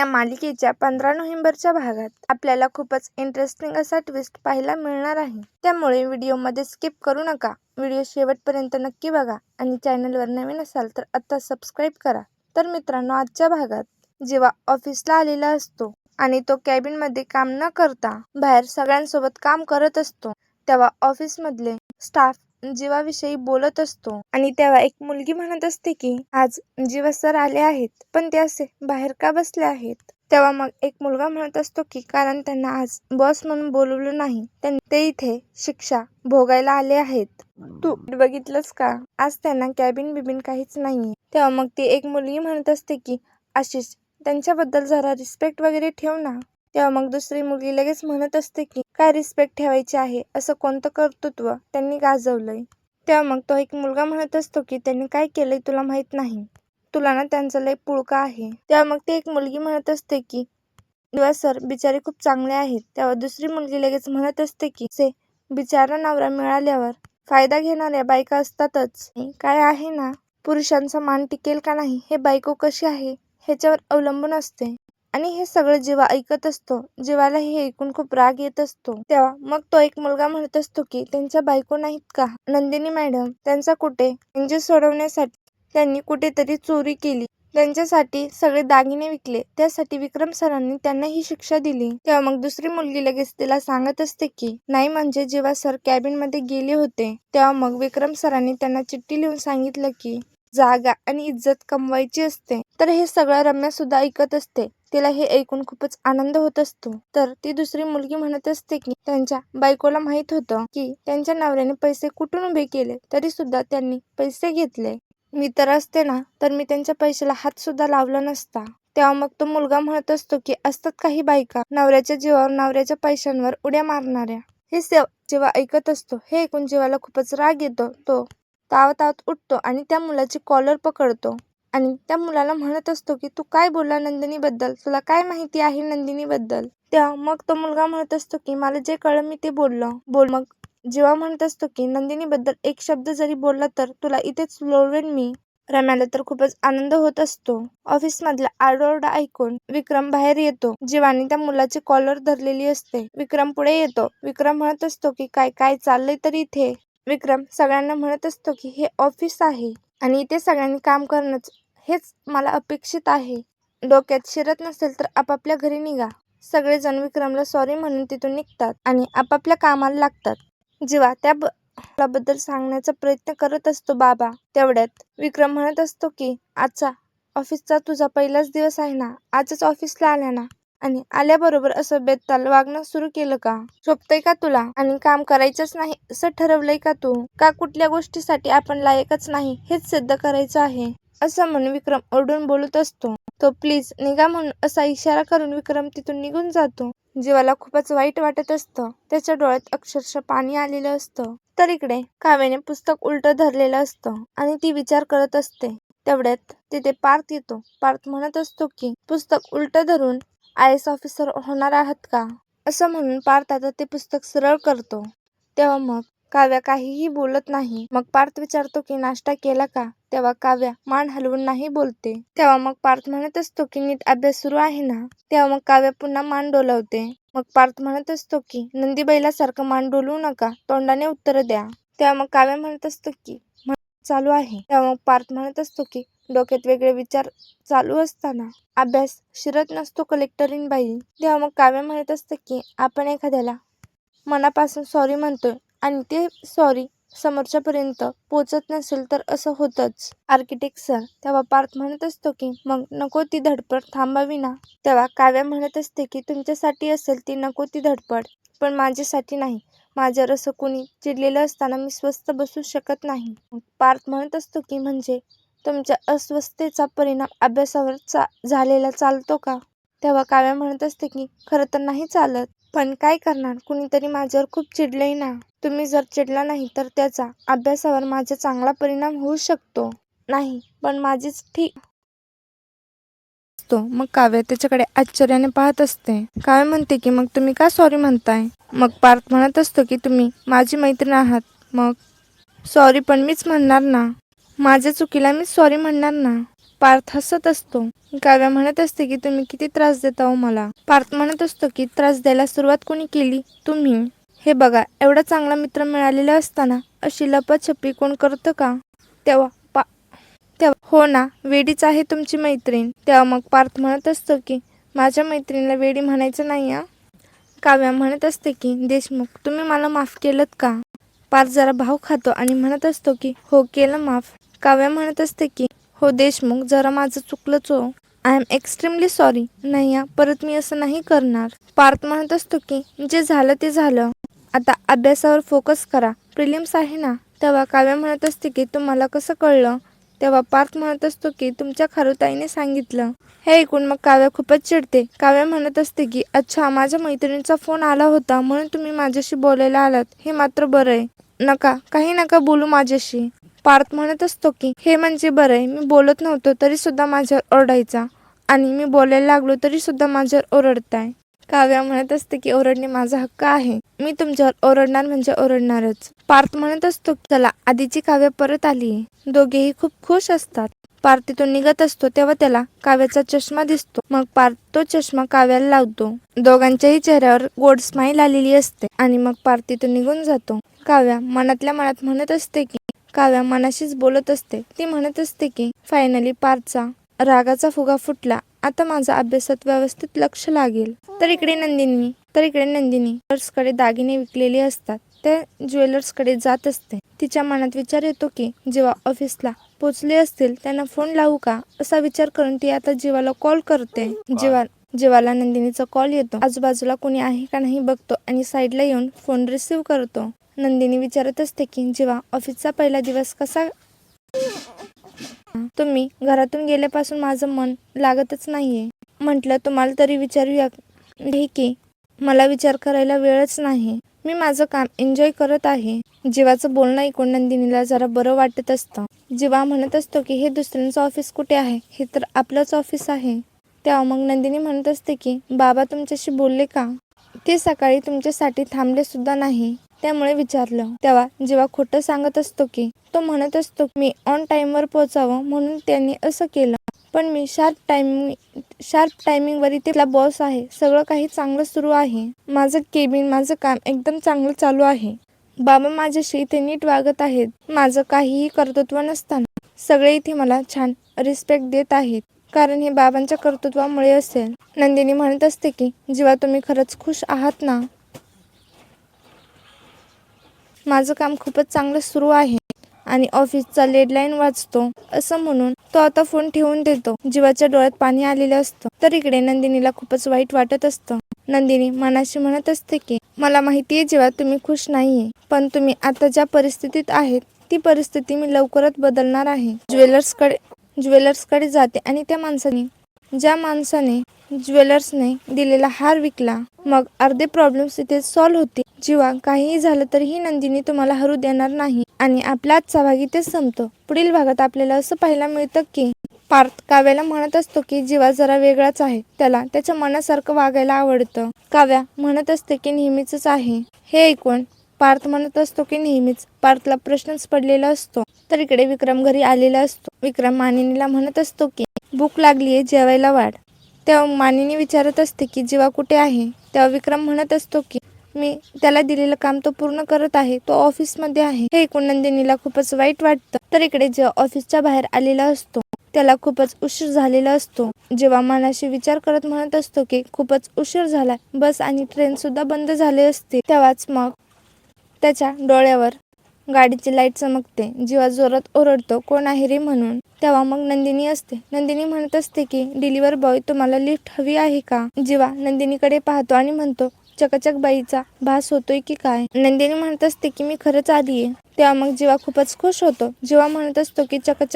या मालिकेच्या पंधरा नोव्हेंबरच्या भागात. आपल्याला खूपच इंटरेस्टिंग असा ट्विस्ट पाहायला मिळणार आहे. त्यामुळे व्हिडिओमध्ये स्किप करू नका. व्हिडिओ शेवटपर्यंत नक्की बघा आणि चॅनलवर नवीन असाल तर आत्ता सबस्क्राईब करा. तर मित्रांनो आजच्या भागात जेव्हा ऑफिसला आलेला असतो आणि तो कॅबिनमध्ये काम न करता बाहेर सगळ्यांसोबत काम करत असतो तेव्हा ऑफिसमधले स्टाफ जीवाविषयी बोलत असतो. आणि तेव्हा एक मुलगी म्हणत असते की आज जीवा सर आले आहेत पण ते असे बाहेर का बसले आहेत? तेव्हा मग एक मुलगा म्हणत असतो की कारण त्यांना आज बॉस म्हणून बोलवलं नाही. त्यां- ते इथे शिक्षा भोगायला आले आहेत. तू बघितलंस का? आज त्यांना कॅबिन बिबिन काहीच नाहीये. तेव्हा मग ती एक मुलगी म्हणत असते की आशिष त्यांच्याबद्दल जरा रिस्पेक्ट वगैरे ठेव ना. तेव्हा मग दुसरी मुलगी लगेच म्हणत असते की काय रिस्पेक्ट ठेवायची आहे? असं कोणतं कर्तृत्व? त्यांनी गाजवलंय. तेव्हा मग तो एक मुलगा म्हणत असतो की त्यांनी काय केलंय तुला माहीत नाही. तुला ना त्यांचा लय पुळका आहे. तेव्हा मग ती एक मुलगी म्हणत असते की दिवा सर बिचारे खूप चांगले आहेत. तेव्हा दुसरी मुलगी लगेच म्हणत असते की से बिचारा नवरा मिळाल्यावर फायदा घेणाऱ्या बायका असतातच. काय आहे ना? पुरुषांचा मान टिकेल का नाही? हे बायको कशी आहे? ह्याच्यावर अवलंबून असते. आणि हे सगळं जेव्हा ऐकत असतो जीवाला हे ऐकून खूप राग येत असतो तेव्हा मग तो एक मुलगा म्हणत असतो की त्यांच्या बायको नाहीत का? नंदिनी मॅडम त्यांचा कुठे? एंजल सोडवण्यासाठी त्यांनी कुठेतरी चोरी केली. त्यांच्यासाठी सगळे दागिने विकले. त्यासाठी विक्रम सरांनी त्यांना ही शिक्षा दिली. तेव्हा मग दुसरी मुलगी लगेच तिला सांगत असते की नाही म्हणजे जेव्हा सर कॅबिनमध्ये गेले होते तेव्हा मग विक्रम सरांनी त्यांना चिठ्ठी लिहून सांगितलं की जागा आणि इज्जत कमवायची असते. तर हे सगळं रम्या सुद्धा ऐकत असते. तिला हे ऐकून खूपच आनंद होत असतो. तर ती दुसरी मुलगी म्हणत असते की त्यांच्या बायकोला माहीत होतं की त्यांच्या नवऱ्याने पैसे कुठून उभे केले? तरी सुद्धा त्यांनी पैसे घेतले. मी तर असते ना तर मी त्यांच्या पैशाला हात सुद्धा लावला नसता. तेव्हा मग तो मुलगा म्हणत असतो की असतात काही बायका नवऱ्याच्या जीवावर नवऱ्याच्या पैशांवर उड्या मारणाऱ्या. हे सेव जेव्हा ऐकत असतो हे ऐकून जीवाला खूपच राग येतो तो तावतावत उठतो आणि त्या मुलाची कॉलर पकडतो. आणि त्या मुलाला म्हणत असतो की तू काय बोलला नंदिनीबद्दल? तुला काय माहिती आहे नंदिनीबद्दल? तेव्हा मग तो मुलगा म्हणत असतो की मला जे कळलं मी ते बोललो. बोल मग जेव्हा म्हणत असतो की नंदिनीबद्दल एक शब्द जरी बोलला तर तुला इथेच लोळवेन मी. रम्याला तर खूपच आनंद होत असतो. ऑफिस मधला आरडोरडा ऐकून विक्रम बाहेर येतो. जीवाने त्या मुलाची कॉलर धरलेली असते. विक्रम पुढे येतो. विक्रम म्हणत असतो की काय काय चाललंय तर इथे? विक्रम सगळ्यांना म्हणत असतो की हे ऑफिस आहे आणि इथे सगळ्यांनी काम करणंच हेच मला अपेक्षित आहे. डोक्यात शिरत नसेल तर आपापल्या घरी निघा. सगळेजण विक्रमला सॉरी म्हणून तिथून निघतात आणि आपापल्या कामाला लागतात. जेव्हा त्या बद्दल सांगण्याचा प्रयत्न करत असतो बाबा तेवढ्यात विक्रम म्हणत असतो की आजचा ऑफिसचा तुझा पहिलाच दिवस आहे ना? आजच ऑफिसला आल्या ना? आणि आल्याबरोबर असं बेताल वागणं सुरू केलं का? शोभतंय का तुला? आणि काम करायचंच नाही असं ठरवलंय का तू? का कुठल्या गोष्टीसाठी आपण लायकच नाही हेच सिद्ध करायचं आहे? असं म्हणून विक्रम ओरडून बोलत असतो. तो प्लीज निघा म्हणून असा इशारा करून विक्रम तिथून निघून जातो. जीवाला खूपच वाईट वाटत असतं. त्याच्या डोळ्यात अक्षरशः पाणी आलेलं असतं. तर इकडे काव्याने पुस्तक उलट धरलेलं असतं आणि ती विचार करत असते. तेवढ्यात तिथे पार्थ येतो. पार्थ म्हणत असतो की पुस्तक उलट धरून आय एस ऑफिसर होणार आहात का? असं म्हणून पार्थ आता ते पुस्तक सरळ करतो. तेव्हा मग काव्या काहीही बोलत नाही. मग पार्थ विचारतो की नाश्ता केला का? तेव्हा काव्या मान हलवून नाही बोलते. तेव्हा मग पार्थ म्हणत असतो की नीट अभ्यास सुरू आहे ना? तेव्हा मग काव्या पुन्हा मान डोलवते. मग पार्थ म्हणत असतो की नंदीबैलासारखं मान डोलवू नका. तोंडाने उत्तर द्या. तेव्हा मग काव्या म्हणत असतो की "म्हण चालू आहे. तेव्हा मग पार्थ म्हणत असतो की डोक्यात वेगळे विचार चालू असताना अभ्यास शिरत नसतो कलेक्टरीन बाई. तेव्हा मग काव्य म्हणत असते की आपण एखाद्याला मनापासून सॉरी म्हणतोय. आणि ते सॉरी समोरच्यापर्यंत पोचत नसेल तर असं होतंच. आर्किटेक्ट सर तेव्हा पार्थ म्हणत असतो की मग नको ती धडपड थांबावी ना. तेव्हा काव्या म्हणत असते की तुमच्यासाठी असेल ती नको ती धडपड पण माझ्यासाठी नाही. माझ्यावर असं कुणी चिडलेलं असताना मी स्वस्थ बसू शकत नाही. पार्थ म्हणत असतो की म्हणजे तुमच्या अस्वस्थतेचा परिणाम अभ्यासावर चा झालेला चालतो का? तेव्हा काव्या म्हणत असते की खरं तर नाही चालत. पण काय करणार? कुणीतरी माझ्यावर खूप चिडलंय ना. तुम्ही जर चिडला नाही तर त्याचा अभ्यासावर माझा चांगला परिणाम होऊ शकतो. नाही पण माझीच ठीक असतो. मग काव्य त्याच्याकडे आश्चर्याने पाहत असते. काव्य म्हणते की मग तुम्ही का सॉरी म्हणताय? मग पार्थ म्हणत असतो की तुम्ही माझी मैत्रीण आहात. मग सॉरी पण मीच म्हणणार ना. माझ्या चुकीला मीच सॉरी म्हणणार ना. पार्थ हसत असतो. काव्या म्हणत असते की तुम्ही किती त्रास देता हो मला. पार्थ म्हणत असतो की त्रास द्यायला सुरुवात कोणी केली? तुम्ही? हे बघा एवढा चांगला मित्र मिळालेला असताना अशी लपाछपी कोण करतं का? तेव्हा पा तेव्हा. हो ना वेडीच आहे तुमची मैत्रीण. तेव्हा मग पार्थ म्हणत असतो की माझ्या मैत्रिणीला वेडी म्हणायचं नाही आ? काव्या म्हणत असते की देशमुख तुम्ही मला माफ केलं का? पार्थ जरा भाव खातो आणि म्हणत असतो की हो केलं माफ. काव्या म्हणत असते की हो देशमुख जरा माझं चुकलंच हो. आय एम एक्स्ट्रीमली सॉरी नाही परत मी असं नाही करणार. पार्थ म्हणत असतो की जे झालं ते झालं. आता अभ्यासावर फोकस करा. प्रिलिम्स आहे ना? तेव्हा काव्य म्हणत असते की तुम्हाला कसं कळलं? तेव्हा पार्थ म्हणत असतो की तुमच्या खारुताईने सांगितलं. हे ऐकून मग काव्या खूपच चिडते. काव्या म्हणत असते की अच्छा माझ्या मैत्रिणीचा फोन आला होता म्हणून तुम्ही माझ्याशी बोलायला आलात. हे मात्र बरं आहे. नका काही नका बोलू माझ्याशी. पार्थ म्हणत असतो की हे म्हणजे बरं आहे मी बोलत नव्हतो तरी सुद्धा माझ्यावर ओरडायचा आणि मी बोलायला लागलो तरी सुद्धा माझ्यावर ओरडताय. काव्या म्हणत असते की ओरडणे माझा हक्क आहे मी तुमच्यावर ओरडणार म्हणजे ओरडणारच. पार्थ म्हणत असतो चला आधीची काव्य परत आली दोघेही खूप खुश असतात. पार्थ तिथून निघत असतो तेव्हा त्याला काव्याचा चष्मा दिसतो. मग पार्थ तो चष्मा काव्याला लावतो. दोघांच्याही चेहऱ्यावर गोड स्माईल आलेली असते आणि मग पार्थ तिथून निघून जातो. काव्या मनातल्या मनात म्हणत असते की काव्या मनाशीच बोलत असते. ती म्हणत असते की फायनली पार्थचा रागाचा फुगा फुटला. आता माझा अभ्यासात व्यवस्थित लक्ष लागेल. तर इकडे नंदिनी तर इकडे नंदिनी. कडे दागिने विकलेले असतात. त्या ज्वेलर्सकडे जात असते. तिच्या मनात विचार येतो की जेव्हा ऑफिसला पोचले असतील त्यांना फोन लावू का? असा विचार करून ती आता जीवाला कॉल करते. जेव्हा जेव्हाला नंदिनीचा कॉल येतो. आजूबाजूला कोणी आहे का नाही बघतो आणि साईडला येऊन फोन रिसीव करतो. नंदिनी विचारत असते की जेव्हा ऑफिसचा पहिला दिवस कसा? तुम्ही घरातून गेल्यापासून माझं मन लागतच नाहीये. म्हटलं तुम्हाला तरी विचारूया की मला विचार करायला वेळच नाही. मी माझं काम एन्जॉय करत आहे. जीवाचं बोलणं ऐकून नंदिनीला जरा बरं वाटत असतं. जीवा म्हणत असतो की हे दुसऱ्यांचं ऑफिस कुठे आहे? हे तर आपलंच ऑफिस आहे. तेव्हा मग नंदिनी म्हणत असते की बाबा तुमच्याशी बोलले का? ते सकाळी तुमच्यासाठी थांबले सुद्धा नाही. त्यामुळे विचारलं. तेव्हा जेव्हा खोटं सांगत असतो की तो म्हणत असतो मी ऑन टाइमवर पोहोचावं म्हणून त्यांनी असं केलं. पण मी शार्प टायमिंग शार्प टायमिंगवर तिथला बॉस आहे. सगळं काही चांगलं सुरू आहे. माझं केबिन माझं काम एकदम चांगलं चालू आहे. बाबा माझ्याशी इथे नीट वागत आहेत. माझं काहीही कर्तृत्व नसताना सगळे इथे मला छान रिस्पेक्ट देत आहेत. कारण हे बाबांच्या कर्तृत्वामुळे असेल. नंदिनी म्हणत असते की जेव्हा तुम्ही खरंच खुश आहात ना? माझं काम खूपच चांगलं सुरू आहे आणि ऑफिसचा लेडलाईन वाचतो असं म्हणून तो आता फोन ठेवून देतो. जीवाच्या डोळ्यात पाणी आलेलं असतं. तर इकडे नंदिनीला खूपच वाईट वाटत असतं. नंदिनी मनाशी म्हणत असते की मला माहिती आहे जेव्हा तुम्ही खुश नाहीये. पण तुम्ही आता ज्या परिस्थितीत आहेत ती परिस्थिती मी लवकरच बदलणार आहे. ज्वेलर्सकडे ज्वेलर्सकडे जाते आणि त्या माणसाने ज्या माणसाने ज्वेलर्सने दिलेला हार विकला मग अर्धे प्रॉब्लेम्स इथे सॉल्व्ह होते. जेव्हा काहीही झालं तरीही नंदिनी तुम्हाला हरू देणार नाही आणि आपला आजचा भाग इथेच संपतो. पुढील भागात आपल्याला असं पाहायला मिळतं की पार्थ काव्याला म्हणत असतो की जीवा जरा वेगळाच आहे. त्याला त्याच्या मनासारखं वागायला आवडतं. काव्या म्हणत असते की नेहमीच आहे. हे ऐकून पार्थ म्हणत असतो की नेहमीच पार्थला प्रश्नच पडलेला असतो. तर इकडे विक्रम घरी आलेला असतो. विक्रम मानिनीला म्हणत असतो की भूक लागली आहे जेवायला वाढ. तेव्हा मानिनी विचारत असते की जीवा कुठे आहे? तेव्हा विक्रम म्हणत असतो की मी त्याला दिलेलं काम तो पूर्ण करत आहे. तो ऑफिसमध्ये आहे. हे ऐकून नंदिनीला खूपच वाईट वाटतं. तर इकडे जेव्हा ऑफिसच्या बाहेर आलेला असतो त्याला खूपच उशीर झालेला असतो. जेव्हा मनाशी विचार करत म्हणत असतो की खूपच उशीर झाला बस आणि ट्रेन सुद्धा बंद झाले असते. तेव्हाच मग त्याच्या डोळ्यावर गाडीची लाइट चमकते. जीवा जोरात ओरडतो कोण आहे रे म्हणून? तेव्हा मग नंदिनी असते. नंदिनी म्हणत असते की डिलिव्हर बॉय तुम्हाला लिफ्ट हवी आहे का? जीवा नंदिनीकडे पाहतो आणि म्हणतो चकचक बाईचा भास होतोय की काय? नंदिनी म्हणत असते की मी खरंच आलीये. तेव्हा मग जीवा खूपच खुश होतो. जेव्हा म्हणत असतो की चकचक